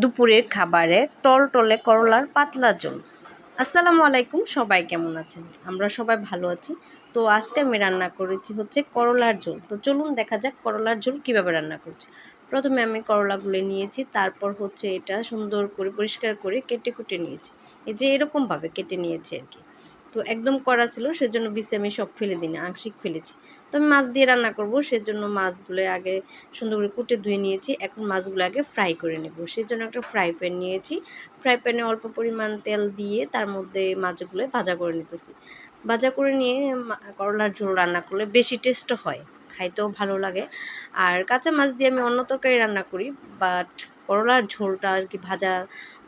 দুপুরের খাবারে টলটলে করলার পাতলা জল আসসালামু আলাইকুম, সবাই কেমন আছেন? আমরা সবাই ভালো আছি। তো আজকে আমি রান্না করেছি হচ্ছে করলার ঝোল। তো চলুন দেখা যাক করলার ঝোল কীভাবে রান্না করছি। প্রথমে আমি করলাগুলো নিয়েছি, তারপর হচ্ছে এটা সুন্দর করে পরিষ্কার করে কেটে কুটে নিয়েছি। এই যে এরকমভাবে কেটে নিয়েছি আর কি। তো একদম কড়া ছিল, সেজন্য বিছে আমি সব ফেলে দিই আংশিক ফেলেছি। তো আমি মাছ দিয়ে রান্না করব, সেজন্য মাছগুলো আগে সুন্দর করে কুটে ধুয়ে নিয়েছি, এখন মাছগুলো আগে ফ্রাই করে নেব। সেজন্য একটা ফ্রাই প্যান নিয়েছি। ফ্রাই প্যানে অল্প পরিমাণ তেল দিয়ে তার মধ্যে মাছগুলো ভাজা করে নিতেছি। ভাজা করে নিয়ে করলার ঝোল রান্না করলে বেশি টেস্ট হয়, খাইতেও ভালো লাগে। আর কাঁচা মাছ দিয়ে আমি অন্য তরকারি রান্না করি বাট করলার ঝোলটা আর কি ভাজা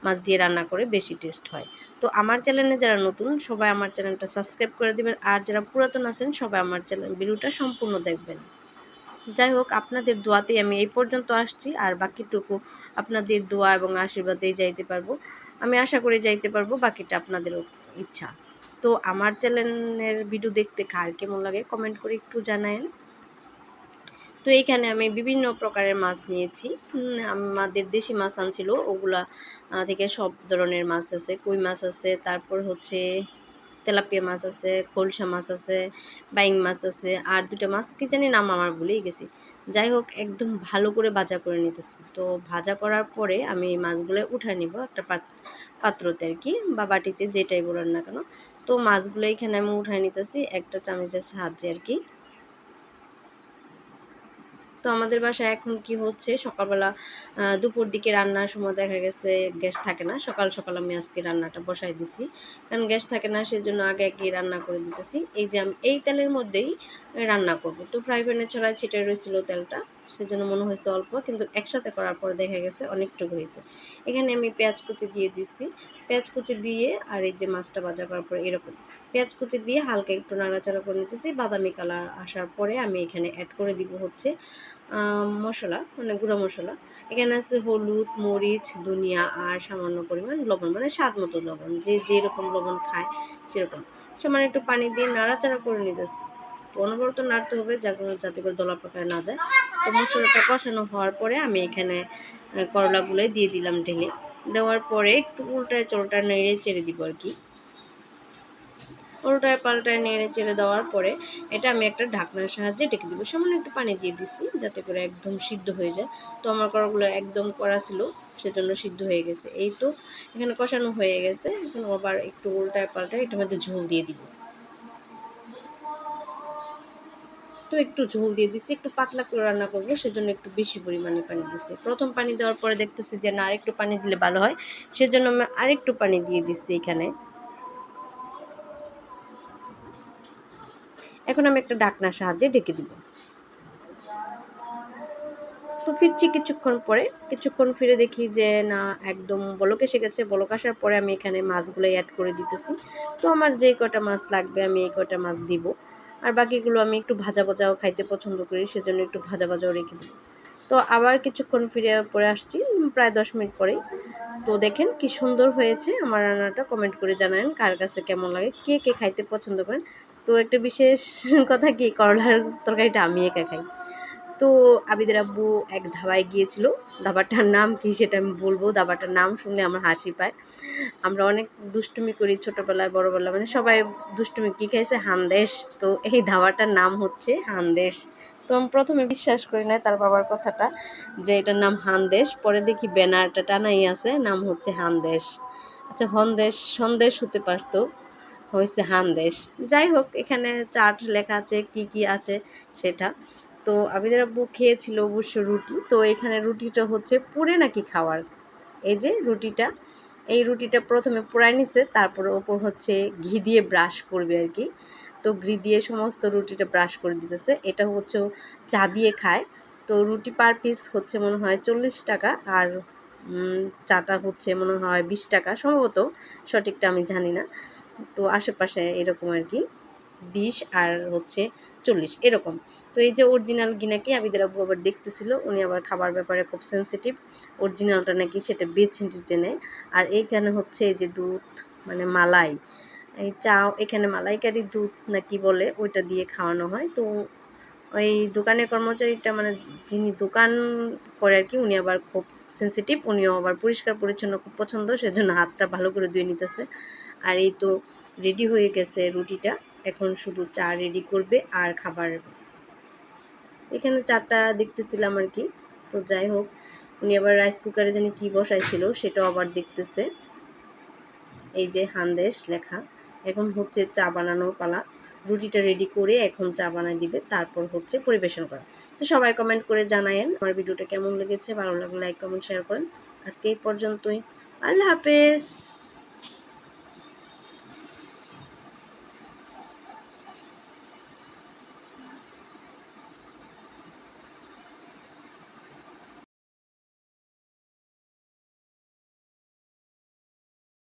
মাছ দিয়ে রান্না করে বেশি টেস্ট হয়। তো আমার চ্যানেলে যারা নতুন, সবাই আমার চ্যানেলটা সাবস্ক্রাইব করে দেবেন। আর যারা পুরাতন আছেন, সবাই আমার চ্যানেল ভিডিওটা সম্পূর্ণ দেখবেন। যাই হোক, আপনাদের দোয়াতেই আমি এই পর্যন্ত আসছি। আর বাকিটুকু আপনাদের দোয়া এবং আশীর্বাদেই যাইতে পারব। আমি আশা করি যাইতে পারব, বাকিটা আপনাদের ইচ্ছা। তো আমার চ্যানেলের ভিডিও দেখতে কার কেমন লাগে কমেন্ট করে একটু জানায়েন। তো এইখানে আমি বিভিন্ন প্রকারের মাছ নিয়েছি। আমাদের দেশি মাছ আনছিল, ওগুলা থেকে সব ধরনের মাছ আছে। কই মাছ আছে, তারপর হচ্ছে তেলাপিয়া মাছ আছে, খোলসা মাছ আছে, বাইং মাছ আছে, আর দুটো মাছ কি জানি নাম আমার ভুলেই গেছি। যাই হোক, একদম ভালো করে ভাজা করে নিতেছি। তো ভাজা করার পরে আমি এই মাছগুলো উঠায় নিব একটা পাত্রতে আর কি, বা বাটিতে যেটাই বলেন না কেন। তো মাছগুলো এখানে আমি উঠায় নিতেছি, একটা চামচের সাহায্যে আর কি। তো আমাদের বাসায় এখন কি হচ্ছে? সকালবেলা দুপুর দিকে রান্নার সময় দেখা গেছে গ্যাস থাকে না। সকাল সকাল আমি আজকে রান্নাটা বসাই দিছি। কারণ গ্যাস থাকে না, সেজন্য আগে আগে রান্না করে দিতেছি। এই যে আমি এই তেলের মধ্যেই রান্না করব। তো ফ্রাই প্যানে ছড়ায় ছিটে রয়েছিল তেলটা। সেজন্য মনে হয়েছে অল্প, কিন্তু একসাথে করার পর দেখা গেছে অনেকটুকু হয়েছে। এখানে আমি পেঁয়াজ কুচি দিয়ে দিছি। পেঁয়াজ কুচি দিয়ে আর এই যে মাছটা ভাজা করার পর এরকম। পেঁয়াজ কুচি দিয়ে হালকা একটু নাড়াচাড়া করে নিতেছি। বাদামি কালার আসার পরে আমি এখানে অ্যাড করে দিব হচ্ছে মশলা মানে গুঁড়া মশলা। এখানে আছে হলুদ, মরিচ, ধনিয়া আর সামান্য পরিমাণ লবণ মানে স্বাদ মতো লবণ। যে যেরকম লবণ খায় সেরকম। সামান্য একটু পানি দিয়ে নাড়াচাড়া করে নিতেছি। অনবরত নাড়তে হবে যা কোনো যাতে করে দলা পাকায় না যায়। তো মশলাটা কষানো হওয়ার পরে আমি এখানে করলাগুলো দিয়ে দিলাম ঢেলে। দেওয়ার পরে একটু উল্টায় চোলটা নেড়ে চেড়ে দিব আর কি। উল্টায় পাল্টায় নেড়ে চেড়ে দেওয়ার পরে এটা আমি একটা ঢাকনার সাহায্যে ঢেকে দেবো। সামান্য একটু পানি দিয়ে দিছি যাতে করে একদম সিদ্ধ হয়ে যায়। তো আমার কড়াগুলো একদম কড়া ছিল, সেজন্য সিদ্ধ হয়ে গেছে। এই তো এখানে কষানো হয়ে গেছে। এখন আবার একটু উল্টায় পাল্টায় এটার মধ্যে ঝোল দিয়ে দিব। তো একটু ঝোল দিয়ে দিছি, একটু পাতলা করে রান্না করব, সেজন্য একটু বেশি পরিমাণে পানি দিছি। প্রথম পানি দেওয়ার পরে দেখতেছি যে না, আরেকটু পানি দিলে ভালো হয়। সেজন্য আমি আরেকটু পানি দিয়ে দিচ্ছি এখানে। এখন আমি একটা ডাকনার সাহায্যে ঢেকে দিব। তো ফিরছি কিছুক্ষণ পরে। কিছুক্ষণ ফিরে দেখি যে, না, একদম বলক এসে গেছে। বলক আসার পরে আমি এখানে মাছগুলো অ্যাড করে দিতেছি। তো আমার যে কটা মাছ লাগবে আমি এই কটা মাছ দিব। আর বাকিগুলো আমি একটু ভাজা ভাজাও খাইতে পছন্দ করি, সেজন্য একটু ভাজা ভাজাও রেখে দিই তো আবার কিছুক্ষণ ফিরে পরে আসছি, প্রায় দশ মিনিট পরেই। তো দেখেন কি সুন্দর হয়েছে। আমার রান্নাটা কমেন্ট করে জানান কার কাছে কেমন লাগে, কে কে খাইতে পছন্দ করেন। তো একটা বিশেষ কথা কি, করলার তরকারিটা আমি একা খাই। তো আবিদের আব্বু এক ধাবায় গিয়েছিল। ধাবাটার নাম কি সেটা আমি বলব। ধাবাটার নাম শুনলে আমার হাসি পায়। আমরা অনেক দুষ্টুমি করি ছোটোবেলায় বড়োবেলা মানে সবাই দুষ্টুমি কী খাইছে? হানদেশ। তো এই ধাবাটার নাম হচ্ছে হানদেশ। তো আমি প্রথমে বিশ্বাস করি না তার বাবার কথাটা, যে এটার নাম হানদেশ। পরে দেখি ব্যানারটা টানাই আছে, নাম হচ্ছে হানদেশ। আচ্ছা হনদেশ, সন্দেশ হতে পারতো। হয়েছে হানদেশ। যাই হোক, এখানে চাট লেখা আছে, কি কি আছে সেটা। তো আবিদের আব্বু খেয়েছিল অবশ্য রুটি, তো এখানে রুটিটা হচ্ছে পুড়ে নাকি খাওয়ার? এই যে রুটিটা, এই রুটিটা প্রথমে পোড়ায় নিছে, তারপরে ওপর হচ্ছে ঘি দিয়ে ব্রাশ করবে আর কি। তো ঘি দিয়ে সমস্ত রুটিটা ব্রাশ করে দিতেছে। এটা হচ্ছে চা দিয়ে খায়। তো রুটি পার পিস হচ্ছে মনে হয় চল্লিশ টাকা, আর চাটা হচ্ছে মনে হয় বিশ টাকা। সম্ভবত সঠিকটা আমি জানি না। তো আশেপাশে এরকম আর কি, বিশ আর হচ্ছে চল্লিশ, এরকম। তো এই যে অরিজিনাল গিনাকে আবিদের আব্বু আবার দেখতেছিল, উনি আবার খাবার ব্যাপারে খুব সেন্সিটিভ অরিজিনালটা নাকি সেটা বেছে টেনে আর এইখানে হচ্ছে এই যে দুধ মানে মালাই, এই চা এখানে মালাইকারি দুধ নাকি বলে, ওইটা দিয়ে খাওয়ানো হয়। তো ওই দোকানের কর্মচারীটা মানে যিনি দোকান করে আর কি, উনি আবার খুব সেন্সিটিভ, উনিও আবার পরিষ্কার, পরিচ্ছন্ন, খুব পছন্দ, সেজন্য হাতটা ভালো করে ধুয়ে নিতেছে। আর এই তো রেডি হয়ে গেছে রুটিটা। এখন শুধু চা রেডি করবে আর খাবার। এখানে চাটা দেখতেছিলাম আর কি। তো যাই হোক, উনি আবার রাইস কুকারে জানি কী বসাইছিল, সেটাও আবার দেখতেছে। এই যে হান্দেশ লেখা। এখন হচ্ছে চা বানানোর পালা। রুটিটা রেডি করে এখন চা বানায় দিবে, তারপর হচ্ছে পরিবেশন করা। তো সবাই কমেন্ট করে জানায়েন আমার ভিডিওটা কেমন লেগেছে, ভালো লাগলে লাইক কমেন্ট শেয়ার করেন। আজকে এই পর্যন্তই। আল্লাহ হাফেজ!